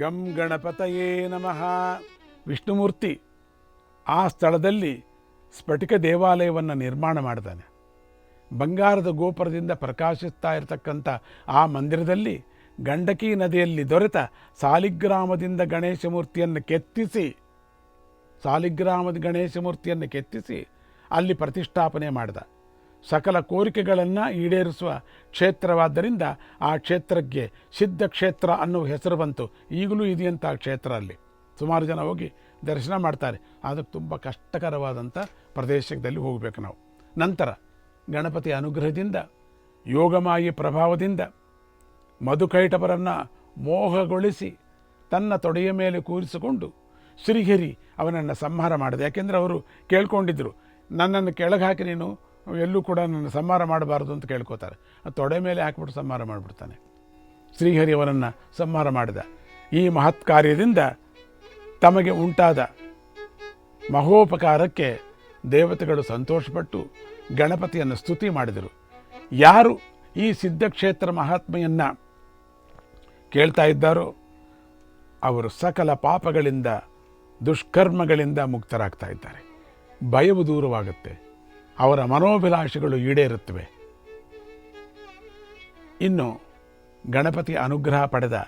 ಗಂ ಗಣಪತಯೇ ನಮಃ. ವಿಷ್ಣುಮೂರ್ತಿ ಆ ಸ್ಥಳದಲ್ಲಿ ಸ್ಫಟಿಕ ದೇವಾಲಯವನ್ನು ನಿರ್ಮಾಣ ಮಾಡ್ತಾನೆ ಬಂಗಾರದ ಗೋಪುರದಿಂದ ಪ್ರಕಾಶಿಸ್ತಾ ಇರತಕ್ಕಂಥ ಆ ಮಂದಿರದಲ್ಲಿ ಗಂಡಕಿ ನದಿಯಲ್ಲಿ ದೊರೆತ ಸಾಲಿಗ್ರಾಮದಿಂದ ಗಣೇಶ ಮೂರ್ತಿಯನ್ನು ಕೆತ್ತಿಸಿ, ಸಾಲಿಗ್ರಾಮದ ಗಣೇಶ ಮೂರ್ತಿಯನ್ನು ಕೆತ್ತಿಸಿ ಅಲ್ಲಿ ಪ್ರತಿಷ್ಠಾಪನೆ ಮಾಡಿದ. ಸಕಲ ಕೋರಿಕೆಗಳನ್ನು ಈಡೇರಿಸುವ ಕ್ಷೇತ್ರವಾದ್ದರಿಂದ ಆ ಕ್ಷೇತ್ರಕ್ಕೆ ಸಿದ್ಧ ಕ್ಷೇತ್ರ ಅನ್ನುವ ಹೆಸರು ಬಂತು. ಈಗಲೂ ಇದೆಯಂಥ ಕ್ಷೇತ್ರ ಅಲ್ಲಿ. ಸುಮಾರು ಜನ ಹೋಗಿ ದರ್ಶನ ಮಾಡ್ತಾರೆ. ಅದಕ್ಕೆ ತುಂಬ ಕಷ್ಟಕರವಾದಂಥ ಪ್ರದೇಶದಲ್ಲಿ ಹೋಗಬೇಕು ನಾವು. ನಂತರ ಗಣಪತಿ ಅನುಗ್ರಹದಿಂದ, ಯೋಗಮಾಯಿ ಪ್ರಭಾವದಿಂದ ಮಧುಕೈಟವರನ್ನು ಮೋಹಗೊಳಿಸಿ ತನ್ನ ತೊಡೆಯ ಮೇಲೆ ಕೂರಿಸಿಕೊಂಡು ಶ್ರೀಹರಿ ಅವನನ್ನು ಸಂಹಾರ ಮಾಡಿದೆ. ಯಾಕೆಂದರೆ ಅವರು ಕೇಳ್ಕೊಂಡಿದ್ದರು ನನ್ನನ್ನು ಕೆಳಗೆ ಹಾಕಿ ನೀನು ಎಲ್ಲೂ ಕೂಡ ನನ್ನ ಸಂಹಾರ ಮಾಡಬಾರದು ಅಂತ ಕೇಳ್ಕೋತಾರೆ. ತೊಡೆ ಮೇಲೆ ಹಾಕಿಬಿಟ್ಟು ಸಂಹಾರ ಮಾಡಿಬಿಡ್ತಾನೆ. ಶ್ರೀಹರಿ ಅವನನ್ನು ಸಂಹಾರ ಮಾಡಿದ. ಈ ಮಹತ್ ಕಾರ್ಯದಿಂದ ತಮಗೆ ಉಂಟಾದ ಮಹೋಪಕಾರಕ್ಕೆ ದೇವತೆಗಳು ಸಂತೋಷಪಟ್ಟು ಗಣಪತಿಯನ್ನು ಸ್ತುತಿ ಮಾಡಿದರು. ಯಾರು ಈ ಸಿದ್ಧಕ್ಷೇತ್ರ ಮಹಾತ್ಮೆಯನ್ನು ಕೇಳ್ತಾ ಇದ್ದಾರೋ ಅವರು ಸಕಲ ಪಾಪಗಳಿಂದ, ದುಷ್ಕರ್ಮಗಳಿಂದ ಮುಕ್ತರಾಗ್ತಾ ಇದ್ದಾರೆ. ಭಯವು ದೂರವಾಗುತ್ತೆ. ಅವರ ಮನೋಭಿಲಾಷೆಗಳು ಈಡೇರುತ್ತವೆ. ಇನ್ನು ಗಣಪತಿ ಅನುಗ್ರಹ ಪಡೆದ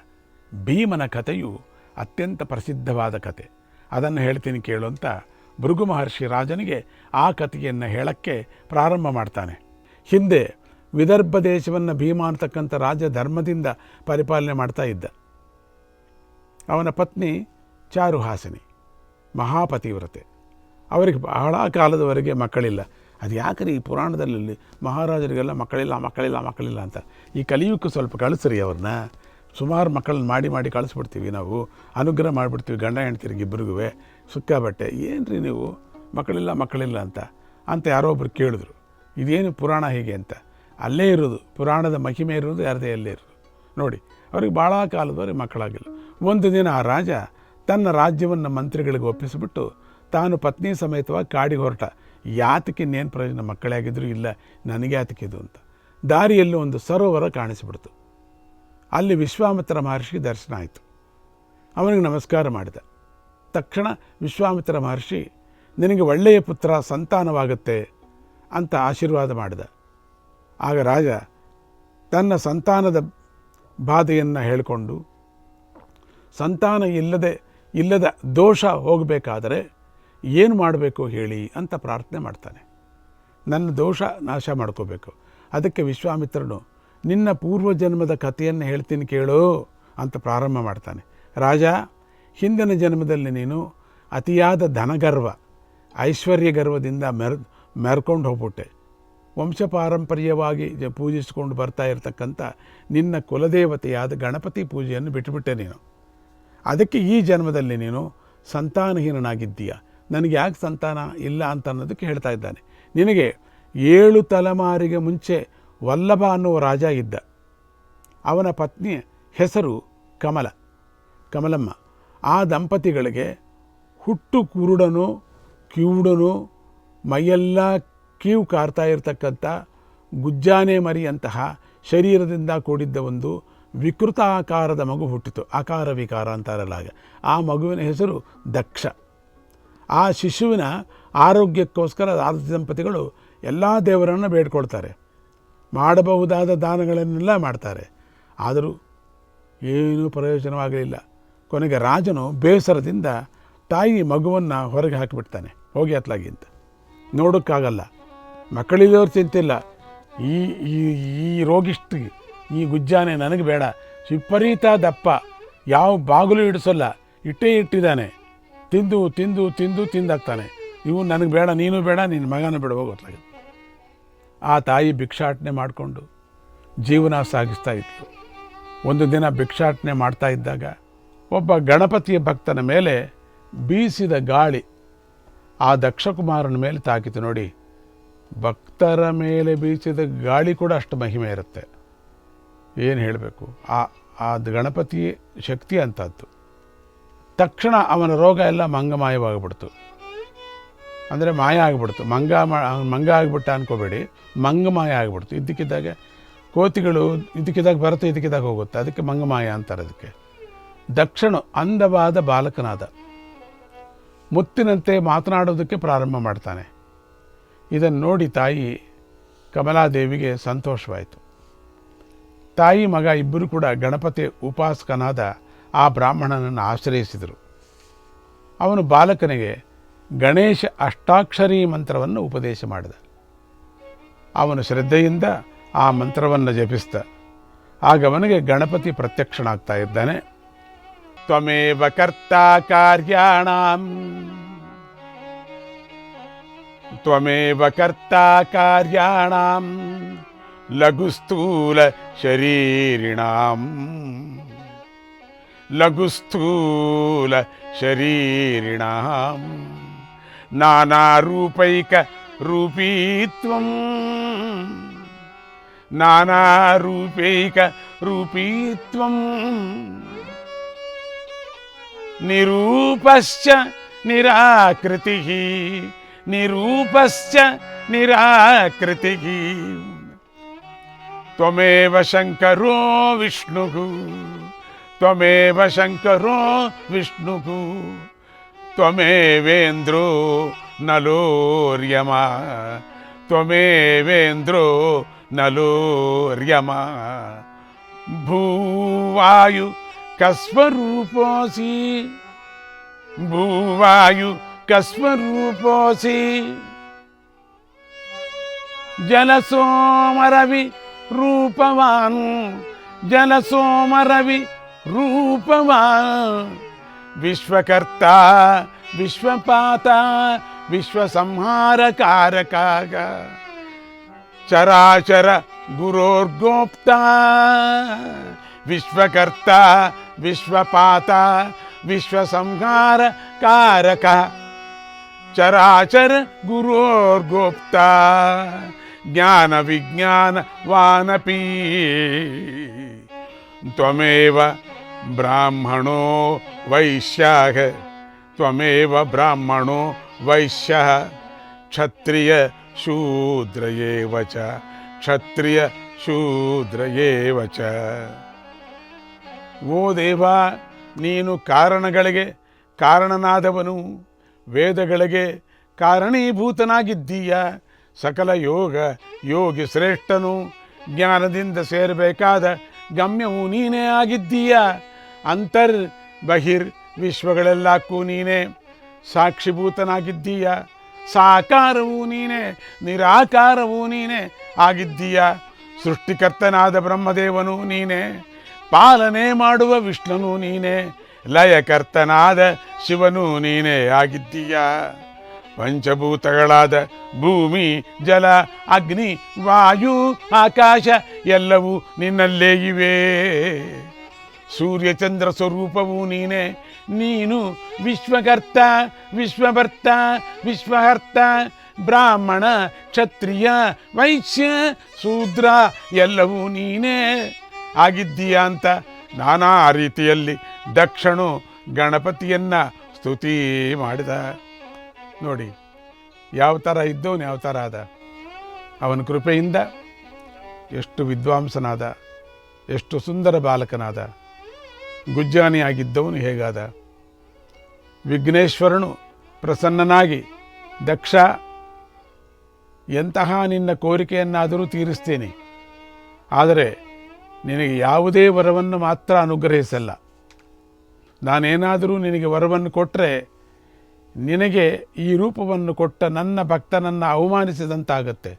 ಭೀಮನ ಕಥೆಯು ಅತ್ಯಂತ ಪ್ರಸಿದ್ಧವಾದ ಕತೆ ಅದನ್ನು ಹೇಳ್ತೀನಿ ಕೇಳು ಅಂತ ಭೃಗು ಮಹರ್ಷಿ ರಾಜನಿಗೆ ಆ ಕಥೆಯನ್ನು ಹೇಳಕ್ಕೆ ಪ್ರಾರಂಭ ಮಾಡ್ತಾನೆ. ಹಿಂದೆ ವಿದರ್ಭ ದೇಶವನ್ನು ಭೀಮ ಅಂತಕ್ಕಂಥ ರಾಜ ಧರ್ಮದಿಂದ ಪರಿಪಾಲನೆ ಮಾಡ್ತಾ ಇದ್ದ. ಅವನ ಪತ್ನಿ ಚಾರುಹಾಸಿನಿ, ಮಹಾಪತಿವ್ರತೆ. ಅವರಿಗೆ ಬಹಳ ಕಾಲದವರೆಗೆ ಮಕ್ಕಳಿಲ್ಲ. ಅದು ಯಾಕ್ರಿ ಈ ಪುರಾಣದಲ್ಲಿ ಮಹಾರಾಜರಿಗೆಲ್ಲ ಮಕ್ಕಳಿಲ್ಲ ಮಕ್ಕಳಿಲ್ಲ ಮಕ್ಕಳಿಲ್ಲ ಅಂತ? ಈ ಕಲಿಯುಗಕ್ಕೆ ಸ್ವಲ್ಪ ಕಳಿಸ್ರಿ ಅವ್ರನ್ನ. ಸುಮಾರು ಮಕ್ಕಳನ್ನ ಮಾಡಿ ಮಾಡಿ ಕಳಿಸ್ಬಿಡ್ತೀವಿ ನಾವು. ಅನುಗ್ರಹ ಮಾಡಿಬಿಡ್ತೀವಿ ಗಂಡ ಹೆಣ್ತಿರಿಗೆ ಇಬ್ಬರಿಗೂ ಸುಕ್ಕ ಬಟ್ಟೆ. ಏನು ನೀವು? ಮಕ್ಕಳಿಲ್ಲ ಮಕ್ಕಳಿಲ್ಲ ಅಂತ? ಅಂತ ಯಾರೋ ಒಬ್ಬರು ಕೇಳಿದ್ರು. ಇದೇನು ಪುರಾಣ ಹೀಗೆ ಅಂತ? ಅಲ್ಲೇ ಇರೋದು. ಪುರಾಣದ ಮಹಿಮೆ ಇರೋದು, ಯಾರದೇ ಅಲ್ಲೇ ಇರೋದು. ನೋಡಿ, ಅವ್ರಿಗೆ ಭಾಳ ಕಾಲದವರೆಗೆ ಮಕ್ಕಳಾಗಿಲ್ಲ. ಒಂದು ದಿನ ಆ ರಾಜ ತನ್ನ ರಾಜ್ಯವನ್ನು ಮಂತ್ರಿಗಳಿಗೆ ಒಪ್ಪಿಸಿಬಿಟ್ಟು ತಾನು ಪತ್ನಿ ಸಮೇತವಾಗಿ ಕಾಡಿಗೆ ಹೊರಟ. ಯಾತಕ್ಕೆ ಇನ್ನೇನು ಪ್ರಯೋಜನ? ಮಕ್ಕಳೇ ಆಗಿದ್ರು ಇಲ್ಲ, ನನಗೆ ಯಾತಕ್ಕಿದು ಅಂತ. ದಾರಿಯಲ್ಲಿ ಒಂದು ಸರೋವರ ಕಾಣಿಸಿಬಿಡ್ತು. ಅಲ್ಲಿ ವಿಶ್ವಾಮಿತ್ರ ಮಹರ್ಷಿ ದರ್ಶನ ಆಯಿತು. ಅವನಿಗೆ ನಮಸ್ಕಾರ ಮಾಡಿದ. ತಕ್ಷಣ ವಿಶ್ವಾಮಿತ್ರ ಮಹರ್ಷಿ, ನಿನಗೆ ಒಳ್ಳೆಯ ಪುತ್ರ, ಸಂತಾನವಾಗುತ್ತೆ ಅಂತ ಆಶೀರ್ವಾದ ಮಾಡಿದ. ಆಗ ರಾಜ, ತನ್ನ ಸಂತಾನದ ಬಾಧೆಯನ್ನು ಹೇಳಿಕೊಂಡು, ಸಂತಾನ ಇಲ್ಲದೆ, ಇಲ್ಲದ ದೋಷ ಹೋಗಬೇಕಾದರೆ ಏನು ಮಾಡಬೇಕು ಹೇಳಿ ಅಂತ ಪ್ರಾರ್ಥನೆ ಮಾಡ್ತಾನೆ. ನನ್ನ ದೋಷ ನಾಶ ಮಾಡ್ಕೋಬೇಕು. ಅದಕ್ಕೆ ವಿಶ್ವಾಮಿತ್ರನು, ನಿನ್ನ ಪೂರ್ವಜನ್ಮದ ಕಥೆಯನ್ನು ಹೇಳ್ತೀನಿ ಕೇಳು ಅಂತ ಪ್ರಾರಂಭ ಮಾಡ್ತಾನೆ. ರಾಜ, ಹಿಂದಿನ ಜನ್ಮದಲ್ಲಿ ನೀನು ಅತಿಯಾದ ಧನಗರ್ವ, ಐಶ್ವರ್ಯ ಗರ್ವದಿಂದ ಮೆರ್, ಮೆರ್ಕೊಂಡು ಹೋಗ್ಬಿಟ್ಟೆ. ವಂಶ ಪಾರಂಪರ್ಯವಾಗಿ ಪೂಜಿಸಿಕೊಂಡು ಬರ್ತಾ ಇರತಕ್ಕಂಥ ನಿನ್ನ ಕುಲದೇವತೆಯಾದ ಗಣಪತಿ ಪೂಜೆಯನ್ನು ಬಿಟ್ಟುಬಿಟ್ಟೆ ನೀನು. ಅದಕ್ಕೆ ಈ ಜನ್ಮದಲ್ಲಿ ನೀನು ಸಂತಾನಹೀನನಾಗಿದ್ದೀಯ. ನನಗೆ ಯಾಕೆ ಸಂತಾನ ಇಲ್ಲ ಅಂತ ಅನ್ನೋದಕ್ಕೆ ಹೇಳ್ತಾ ಇದ್ದಾನೆ. ನಿನಗೆ ಏಳು ತಲೆಮಾರಿಗೆ ಮುಂಚೆ ವಲ್ಲಭ ಅನ್ನುವ ರಾಜ ಇದ್ದ. ಅವನ ಪತ್ನಿ ಹೆಸರು ಕಮಲ. ಕಮಲಮ್ಮ, ಆ ದಂಪತಿಗಳಿಗೆ ಹುಟ್ಟು ಕುರುಡನು, ಕಿವುಡನು, ಮೈಯೆಲ್ಲ ಕೀವು ಕಾರ್ತಾ ಇರತಕ್ಕಂಥ ಗುಜ್ಜಾನೆ ಮರಿಯಂತಹ ಶರೀರದಿಂದ ಕೂಡಿದ್ದ ಒಂದು ವಿಕೃತ ಆಕಾರದ ಮಗು ಹುಟ್ಟಿತು. ಆಕಾರ ವಿಕಾರ ಅಂತಾರಲ್ಲ ಆ ಮಗುವಿನ ಹೆಸರು ದಕ್ಷ. ಆ ಶಿಶುವಿನ ಆರೋಗ್ಯಕ್ಕೋಸ್ಕರ ಆದ ದಂಪತಿಗಳು ಎಲ್ಲ ದೇವರನ್ನು ಬೇಡ್ಕೊಳ್ತಾರೆ. ಮಾಡಬಹುದಾದ ದಾನಗಳನ್ನೆಲ್ಲ ಮಾಡ್ತಾರೆ. ಆದರೂ ಏನೂ ಪ್ರಯೋಜನವಾಗಲಿಲ್ಲ. ಕೊನೆಗೆ ರಾಜನು ಬೇಸರದಿಂದ ತಾಯಿ ಮಗುವನ್ನು ಹೊರಗೆ ಹಾಕಿಬಿಡ್ತಾನೆ. ಹೋಗಿ ಅತ್ಲಾಗಿ ಅಂತ. ನೋಡೋಕ್ಕಾಗಲ್ಲ. ಚಿಂತಿಲ್ಲ ಈ ಈ ಈ ರೋಗಿಷ್ಟಿ, ಈ ಗುಜ್ಜಾನೆ ನನಗೆ ಬೇಡ. ವಿಪರೀತ ದಪ್ಪ. ಯಾವ ಬಾಗಿಲು ಇಡಿಸೋಲ್ಲ ಇಟ್ಟೇ ಇಟ್ಟಿದ್ದಾನೆ. ತಿಂದು ತಿಂದು ತಿಂದು, ತಿಂದಾಗ್ತಾನೆ. ಇವು ನನಗೆ ಬೇಡ, ನೀನು ಬೇಡ ನಿನ್ನ ಮಗನೂ ಬೇಡ ಹೋಗೋತ್ಲಾಗ ಆ ತಾಯಿ ಭಿಕ್ಷಾಟನೆ ಮಾಡಿಕೊಂಡು ಜೀವನ ಸಾಗಿಸ್ತಾ ಇತ್ತು ಒಂದು ದಿನ ಭಿಕ್ಷಾಟನೆ ಮಾಡ್ತಾ ಇದ್ದಾಗ ಒಬ್ಬ ಗಣಪತಿಯ ಭಕ್ತನ ಮೇಲೆ ಬೀಸಿದ ಗಾಳಿ ಆ ದಕ್ಷಕುಮಾರನ ಮೇಲೆ ತಾಕಿತು ನೋಡಿ. ಭಕ್ತರ ಮೇಲೆ ಬೀಸಿದ ಗಾಳಿ ಕೂಡ ಅಷ್ಟು ಮಹಿಮೆ ಇರುತ್ತೆ. ಏನು ಹೇಳಬೇಕು? ಆ ಆ ಗಣಪತಿ ಶಕ್ತಿ ಅಂತದ್ದು ತಕ್ಷಣ ಅವನ ರೋಗ ಎಲ್ಲ ಮಂಗಮಾಯವಾಗಿಬಿಡ್ತು. ಅಂದರೆ ಮಾಯ ಆಗಿಬಿಡ್ತು. ಮಂಗ ಮಂಗ ಆಗಿಬಿಟ್ಟ ಅನ್ಕೋಬೇಡಿ. ಮಂಗಮಾಯ ಆಗಿಬಿಡ್ತು. ಇದ್ದಕ್ಕಿದ್ದಾಗೆ ಕೋತಿಗಳು ಇದಕ್ಕಿದ್ದಾಗ ಬರುತ್ತೆ ಇದಕ್ಕಿದ್ದಾಗ ಹೋಗುತ್ತೆ. ಅದಕ್ಕೆ ಮಂಗಮಾಯ ಅಂತಾರೆ ಅದಕ್ಕೆ. ದಕ್ಷಿಣ ಅಂದವಾದ ಬಾಲಕನಾದ. ಮುತ್ತಿನಂತೆ ಮಾತನಾಡೋದಕ್ಕೆ ಪ್ರಾರಂಭ ಮಾಡ್ತಾನೆ. ಇದನ್ನು ನೋಡಿ ತಾಯಿ ಕಮಲಾದೇವಿಗೆ ಸಂತೋಷವಾಯಿತು. ತಾಯಿ ಮಗ ಇಬ್ಬರು ಕೂಡ ಗಣಪತಿ ಉಪಾಸಕನಾದ ಆ ಬ್ರಾಹ್ಮಣನನ್ನು ಆಶ್ರಯಿಸಿದರು. ಅವನು ಬಾಲಕನಿಗೆ ಗಣೇಶ ಅಷ್ಟಾಕ್ಷರಿ ಮಂತ್ರವನ್ನು ಉಪದೇಶ ಮಾಡಿದ. ಅವನು ಶ್ರದ್ಧೆಯಿಂದ ಆ ಮಂತ್ರವನ್ನು ಜಪಿಸ್ತ ಆಗ ಅವನಿಗೆ ಗಣಪತಿ ಪ್ರತ್ಯಕ್ಷನಾಗ್ತಾ ಇದ್ದಾನೆ. ತ್ವಮೇವ ಕರ್ತ ಕಾರ್ಯಾಣ. ತ್ವಮೇವ ಕರ್ತ ಕಾರ್ಯಾಣ. ಲಘುಸ್ಥೂಲ ಸ್ಥೂಲ ಶರೀರಿಣಾಂ. లఘుస్థూల శరీరిణాం. నానారూపైక రూపీత్వం. నానారూపైక రూపీత్వం. నిరూపశ్చ నిరాకృతి. నిరూపశ్చ నిరాకృతి. త్వమేవ శంకరో విష్ణు. త్వమేవ శంకరో విష్ణు త్వమేవేంద్రో నలోర్యమ త్వమేవేంద్రో నలోర్యమ భూవాయు కస్వరూపోసి భూవాయు కస్వరూపోసి జలసోమరవి రూపవాన్ జలసోమరవి रूपमा विश्वकर्ता विश्वपाता विश्वसंहारकारकाग चराचर गुरोर्गोप्ता विश्वकर्ता विश्वपाता विश्वसंहारकारक चराचर गुरोर्गोप्ता ज्ञानविज्ञानवानपी। ತ್ವಮೇವ ಬ್ರಾಹ್ಮಣೋ ವೈಶ್ಯ ತ್ವಮೇವ ಬ್ರಾಹ್ಮಣೋ ವೈಶ್ಯಃ ಕ್ಷತ್ರಿಯ ಶೂದ್ರ ಏವ ಚ. ಕ್ಷತ್ರಿಯ ಶೂದ್ರ ಏವ ಚ. ಓ ದೇವ, ನೀನು ಕಾರಣಗಳಿಗೆ ಕಾರಣನಾದವನು. ವೇದಗಳಿಗೆ ಕಾರಣೀಭೂತನಾಗಿದ್ದೀಯ. ಸಕಲ ಯೋಗ ಯೋಗಿ ಶ್ರೇಷ್ಠನು. ಜ್ಞಾನದಿಂದ ಸೇರಬೇಕಾದ ಗಮ್ಯವು ನೀನೇ ಆಗಿದ್ದೀಯ? ಅಂತರ್ ಬಹಿರ್ ವಿಶ್ವಗಳೆಲ್ಲಕ್ಕೂ ನೀನೇ. ಸಾಕ್ಷಿಭೂತನಾಗಿದ್ದೀಯ? ಸಾಕಾರವೂ ನೀನೇ, ನಿರಾಕಾರವೂ ನೀನೇ ಆಗಿದ್ದೀಯ? ಸೃಷ್ಟಿಕರ್ತನಾದ ಬ್ರಹ್ಮದೇವನು ನೀನೇ, ಪಾಲನೆ ಮಾಡುವ ವಿಷ್ಣುನು ನೀನೇ, ಲಯಕರ್ತನಾದ ಶಿವನು ನೀನೇ ಆಗಿದ್ದೀಯ? ಪಂಚಭೂತಗಳಾದ ಭೂಮಿ, ಜಲ, ಅಗ್ನಿ, ವಾಯು, ಆಕಾಶ ಎಲ್ಲವೂ ನಿನ್ನಲ್ಲೇ ಇವೆ. ಸೂರ್ಯಚಂದ್ರ ಸ್ವರೂಪವೂ ನೀನೇ. ನೀನು ವಿಶ್ವಕರ್ತ, ವಿಶ್ವಭರ್ತ, ವಿಶ್ವಹರ್ತ, ಬ್ರಾಹ್ಮಣ, ಕ್ಷತ್ರಿಯ, ವೈಶ್ಯ, ಶೂದ್ರ ಎಲ್ಲವೂ ನೀನೇ. ಆಗಿದ್ದೀಯ ಅಂತ ನಾನಾ ರೀತಿಯಲ್ಲಿ ದಕ್ಷನು ಗಣಪತಿಯನ್ನ ಸ್ತುತಿ ಮಾಡಿದ. ನೋಡಿ, ಯಾವ ಥರ ಇದ್ದವನು ಯಾವ ಥರ ಆದ. ಅವನ ಕೃಪೆಯಿಂದ ಎಷ್ಟು ವಿದ್ವಾಂಸನಾದ, ಎಷ್ಟು ಸುಂದರ ಬಾಲಕನಾದ, ಗುಜ್ಜಾನಿಯಾಗಿದ್ದವನು ಹೇಗಾದ. ವಿಘ್ನೇಶ್ವರನು ಪ್ರಸನ್ನನಾಗಿ, ದಕ್ಷ, ಎಂತಹ ನಿನ್ನ ಕೋರಿಕೆಯನ್ನಾದರೂ ತೀರಿಸ್ತೇನೆ. ಆದರೆ ನಿನಗೆ ಯಾವುದೇ ವರವನ್ನು ಮಾತ್ರ ಅನುಗ್ರಹಿಸಲ್ಲ. ನಾನೇನಾದರೂ ನಿನಗೆ ವರವನ್ನು ಕೊಟ್ಟರೆ ನಿನಗೆ ಈ ರೂಪವನ್ನು ಕೊಟ್ಟ ನನ್ನ ಭಕ್ತನನ್ನು ಅವಮಾನಿಸಿದಂತಾಗತ್ತೆ.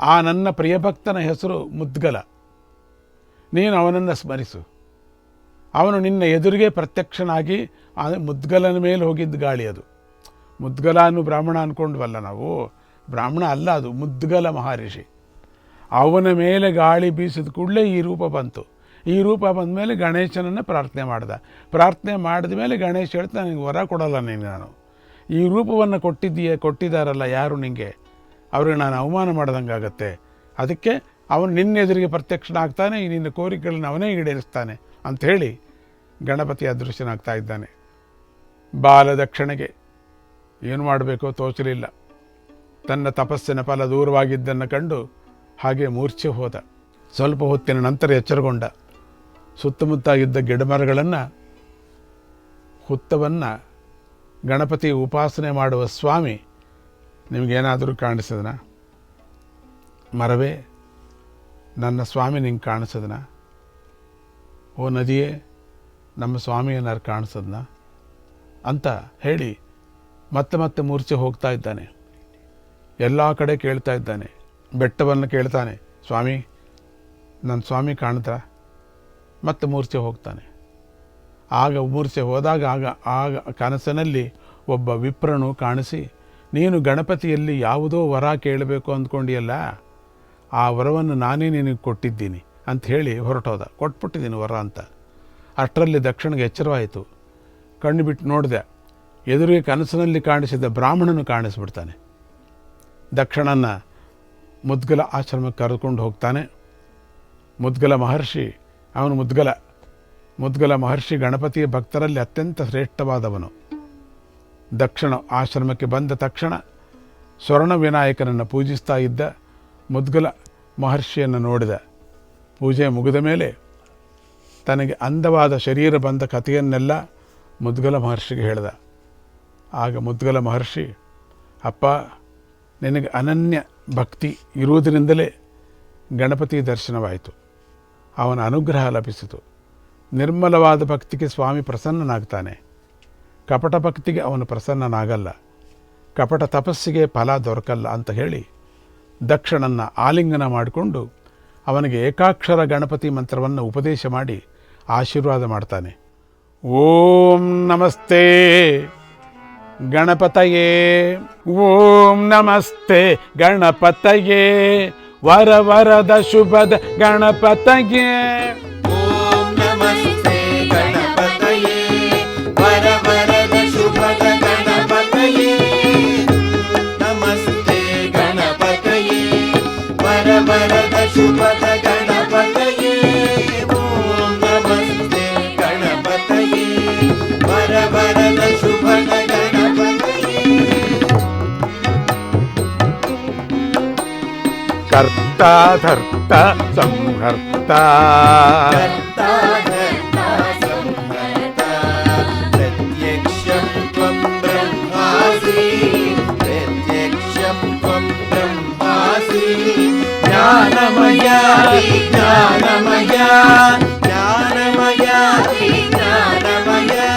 ಆ ನನ್ನ ಪ್ರಿಯಭಕ್ತನ ಹೆಸರು ಮುದ್ಗಲ. ನೀನು ಅವನನ್ನು ಸ್ಮರಿಸು. ಅವನು ನಿನ್ನ ಎದುರಿಗೆ ಪ್ರತ್ಯಕ್ಷನಾಗಿ ಆ ಮುದ್ಗಲನ ಮೇಲೆ ಹೋಗಿದ್ದ ಗಾಳಿ ಅದು. ಮುದ್ಗಲ ಅನ್ನು ಬ್ರಾಹ್ಮಣ ಅಂದ್ಕೊಂಡ್ವಲ್ಲ ನಾವು? ಬ್ರಾಹ್ಮಣ ಅಲ್ಲ ಅದು, ಮುದ್ಗಲ ಮಹರ್ಷಿ. ಅವನ ಮೇಲೆ ಗಾಳಿ ಬೀಸಿದ ಕೂಡಲೇ ಈ ರೂಪ ಬಂತು. ಈ ರೂಪ ಬಂದಮೇಲೆ ಗಣೇಶನನ್ನು ಪ್ರಾರ್ಥನೆ ಮಾಡ್ದ. ಪ್ರಾರ್ಥನೆ ಮಾಡಿದ ಮೇಲೆ ಗಣೇಶ ಹೇಳ್ತಾ, ನನಗೆ ವರ ಕೊಡಲ್ಲ ನೀನು ನಾನು. ಈ ರೂಪವನ್ನು ಕೊಟ್ಟಿದ್ದೀಯ, ಕೊಟ್ಟಿದ್ದಾರಲ್ಲ ಯಾರು ನಿನಗೆ ಅವ್ರಿಗೆ ನಾನು ಅವಮಾನ ಮಾಡ್ದಂಗಾಗತ್ತೆ ಅದಕ್ಕೆ ಅವನು ನಿನ್ನೆದುರಿಗೆ ಪ್ರತ್ಯಕ್ಷನಾಗ್ತಾನೆ ಈ ನಿನ್ನ ಕೋರಿಕೆಗಳನ್ನ ಅವನೇ ಈಡೇರಿಸ್ತಾನೆ ಅಂಥೇಳಿ ಗಣಪತಿ ಅದೃಶ್ಯನಾಗ್ತಾ ಇದ್ದಾನೆ. ಬಾಲದಕ್ಷಣೆಗೆ ಏನು ಮಾಡಬೇಕೋ ತೋಚಲಿಲ್ಲ. ತನ್ನ ತಪಸ್ಸಿನ ಫಲ ದೂರವಾಗಿದ್ದನ್ನು ಕಂಡು ಹಾಗೆ ಮೂರ್ಛೆ ಹೋದ. ಸ್ವಲ್ಪ ಹೊತ್ತಿನ ನಂತರ ಎಚ್ಚರಗೊಂಡ. ಸುತ್ತಮುತ್ತ ಇದ್ದ ಗಿಡಮರಗಳನ್ನು, ಹುತ್ತವನ್ನು ಗಣಪತಿ ಉಪಾಸನೆ ಮಾಡುವ ಸ್ವಾಮಿ ನಿಮಗೇನಾದರೂ ಕಾಣಿಸದನ? ಮರವೇ, ನನ್ನ ಸ್ವಾಮಿ ನಿಂಗೆ ಕಾಣಿಸದನ? ಓ ನದಿಯೇ, ನಮ್ಮ ಸ್ವಾಮಿ ಏನಾರು ಕಾಣಿಸದ್ನ? ಅಂತ ಹೇಳಿ ಮತ್ತೆ ಮತ್ತೆ ಮೂರ್ಛೆ ಹೋಗ್ತಾ ಇದ್ದಾನೆ. ಎಲ್ಲ ಕಡೆ ಕೇಳ್ತಾ ಇದ್ದಾನೆ. ಬೆಟ್ಟವನ್ನು ಕೇಳ್ತಾನೆ. ಸ್ವಾಮಿ ನನ್ನ ಸ್ವಾಮಿ ಕಾಣ್ತಾ ಮತ್ತೆ ಮೂರ್ಛೆ ಹೋಗ್ತಾನೆ. ಆಗ ಮೂರ್ಛೆ ಹೋದಾಗ ಆಗ ಆಗ ಕನಸಿನಲ್ಲಿ ಒಬ್ಬ ವಿಪ್ರನು ಕಾಣಿಸಿ, ನೀನು ಗಣಪತಿಯಲ್ಲಿ ಯಾವುದೋ ವರ ಕೇಳಬೇಕು ಅಂದ್ಕೊಂಡಿಯಲ್ಲ, ಆ ವರವನ್ನು ನಾನೇ ನಿನಗೆ ಕೊಟ್ಟಿದ್ದೀನಿ ಅಂತ ಹೇಳಿ ಹೊರಟೋದ. ಕೊಟ್ಬಿಟ್ಟಿದ್ದೀನಿ ವರ ಅಂತ. ಅಷ್ಟರಲ್ಲಿ ದಕ್ಷಿಣಗೆ ಎಚ್ಚರವಾಯಿತು. ಕಣ್ಣು ಬಿಟ್ಟು ನೋಡಿದೆ, ಎದುರಿಗೆ ಕನಸಿನಲ್ಲಿ ಕಾಣಿಸಿದ ಬ್ರಾಹ್ಮಣನು ಕಾಣಿಸ್ಬಿಡ್ತಾನೆ. ದಕ್ಷಿಣನ ಮುದ್ಗಲ ಆಶ್ರಮಕ್ಕೆ ಕರೆದುಕೊಂಡು ಹೋಗ್ತಾನೆ. ಮುದ್ಗಲ ಮಹರ್ಷಿ ಅವನು ಮುದ್ಗಲ. ಮುದ್ಗಲ ಮಹರ್ಷಿ ಗಣಪತಿಯ ಭಕ್ತರಲ್ಲಿ ಅತ್ಯಂತ ಶ್ರೇಷ್ಠವಾದವನು. ದಕ್ಷಿಣ ಆಶ್ರಮಕ್ಕೆ ಬಂದ ತಕ್ಷಣ ಸ್ವರ್ಣ ವಿನಾಯಕನನ್ನು ಪೂಜಿಸ್ತಾ ಇದ್ದ ಮುದ್ಗಲ ಮಹರ್ಷಿಯನ್ನು ನೋಡಿದ. ಪೂಜೆ ಮುಗಿದ ಮೇಲೆ ತನಗೆ ಅಂದವಾದ ಶರೀರ ಬಂದ ಕಥೆಯನ್ನೆಲ್ಲ ಮುದ್ಗಲ ಮಹರ್ಷಿಗೆ ಹೇಳಿದ. ಆಗ ಮುದ್ಗಲ ಮಹರ್ಷಿ, ಅಪ್ಪ, ನಿನಗೆ ಅನನ್ಯ ಭಕ್ತಿ ಇರುವುದರಿಂದಲೇ ಗಣಪತಿ ದರ್ಶನವಾಯಿತು. ಅವನ ಅನುಗ್ರಹ ಲಭಿಸಿತು. ನಿರ್ಮಲವಾದ ಭಕ್ತಿಗೆ ಸ್ವಾಮಿ ಪ್ರಸನ್ನನಾಗ್ತಾನೆ. ಕಪಟ ಭಕ್ತಿಗೆ ಅವನು ಪ್ರಸನ್ನನಾಗಲ್ಲ. ಕಪಟ ತಪಸ್ಸಿಗೆ ಫಲ ದೊರಕಲ್ಲ ಅಂತ ಹೇಳಿ ದಕ್ಷಿಣನ್ನು ಆಲಿಂಗನ ಮಾಡಿಕೊಂಡು ಅವನಿಗೆ ಏಕಾಕ್ಷರ ಗಣಪತಿ ಮಂತ್ರವನ್ನು ಉಪದೇಶ ಮಾಡಿ ಆಶೀರ್ವಾದ ಮಾಡ್ತಾನೆ. ಓಂ ನಮಸ್ತೆ ಗಣಪತಯೇ, ಓಂ ನಮಸ್ತೆ ಗಣಪತಯೇ. ವರ ವರದ ಶುಭದ ಗಣಪತಯೇ. ಓಂ ನಮಸ್ತೆ ಗಣಪತಯೇ. ವರ ವರದ ಶುಭದ ಗಣಪತಯೇ. ನಮಸ್ತೆ ಗಣಪತಯೇ. ವರ ವರದ ಶುಭದ ಗಣಪತಯೇ. ಓಂ ನಮಸ್ತೆ ಗಣಪತಯೇ. ವರ ವರದ కర్త ధర్త సంహర్త. జ్ఞానమయా జ్ఞానమయా జ్ఞానమయా జ్ఞానమయా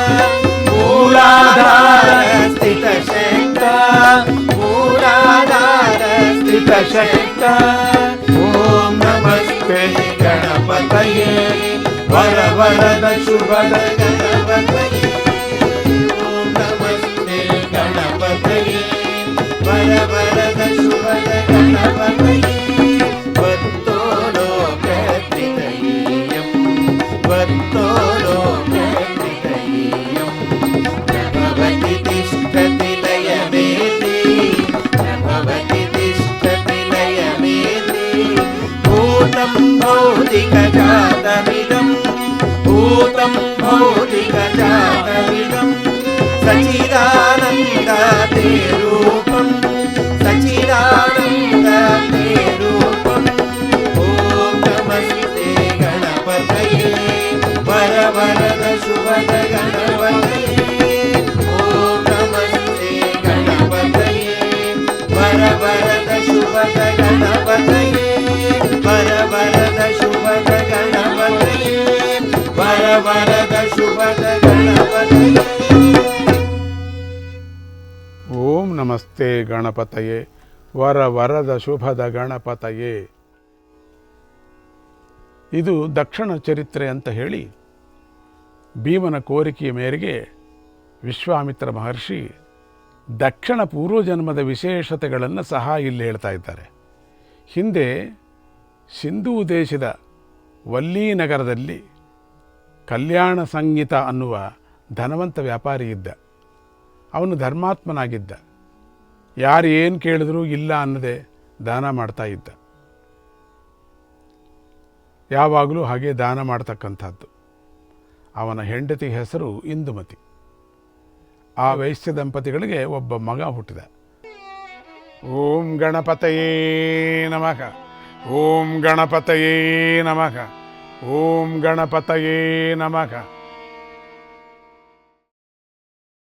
మూలాధార స్థిత శక్త మూలాధార స్థిత శక్త நமஸ்தே கணபதையே வர வரத சுபத கணபதையே நமஸ்தே கணபதையே வர வரத சுபத ಓಂ ನಮಸ್ತೆ ಗಣಪತಯೇ. ವರ ವರದ ಶುಭದ ಗಣಪತಯೇ. ಇದು ದಕ್ಷಿಣ ಚರಿತ್ರೆ ಅಂತ ಹೇಳಿ ಭೀಮನ ಕೋರಿಕೆಯ ಮೇರೆಗೆ ವಿಶ್ವಾಮಿತ್ರ ಮಹರ್ಷಿ ದಕ್ಷಿಣ ಪೂರ್ವಜನ್ಮದ ವಿಶೇಷತೆಗಳನ್ನು ಸಹ ಇಲ್ಲಿ ಹೇಳ್ತಾ ಇದ್ದಾರೆ. ಹಿಂದೆ ಸಿಂಧೂ ದೇಶದ ವಲ್ಲೀನಗರದಲ್ಲಿ ಕಲ್ಯಾಣ ಸಂಗೀತ ಅನ್ನುವ ಧನವಂತ ವ್ಯಾಪಾರಿ ಇದ್ದ. ಅವನು ಧರ್ಮಾತ್ಮನಾಗಿದ್ದ. ಯಾರು ಏನು ಕೇಳಿದ್ರೂ ಇಲ್ಲ ಅನ್ನದೆ ದಾನ ಮಾಡ್ತಾ ಇದ್ದ. ಯಾವಾಗಲೂ ಹಾಗೆ ದಾನ ಮಾಡ್ತಕ್ಕಂಥದ್ದು. ಅವನ ಹೆಂಡತಿ ಹೆಸರು ಇಂದುಮತಿ. ಆ ವೈಶ್ಯ ದಂಪತಿಗಳಿಗೆ ಒಬ್ಬ ಮಗ ಹುಟ್ಟಿದ. ಓಂ ಗಣಪತಯೇ ನಮಃ. ಓಂ ಗಣಪತಯೇ ನಮಃ. ಓಂ ಗಣಪತಯೇ ನಮಃ.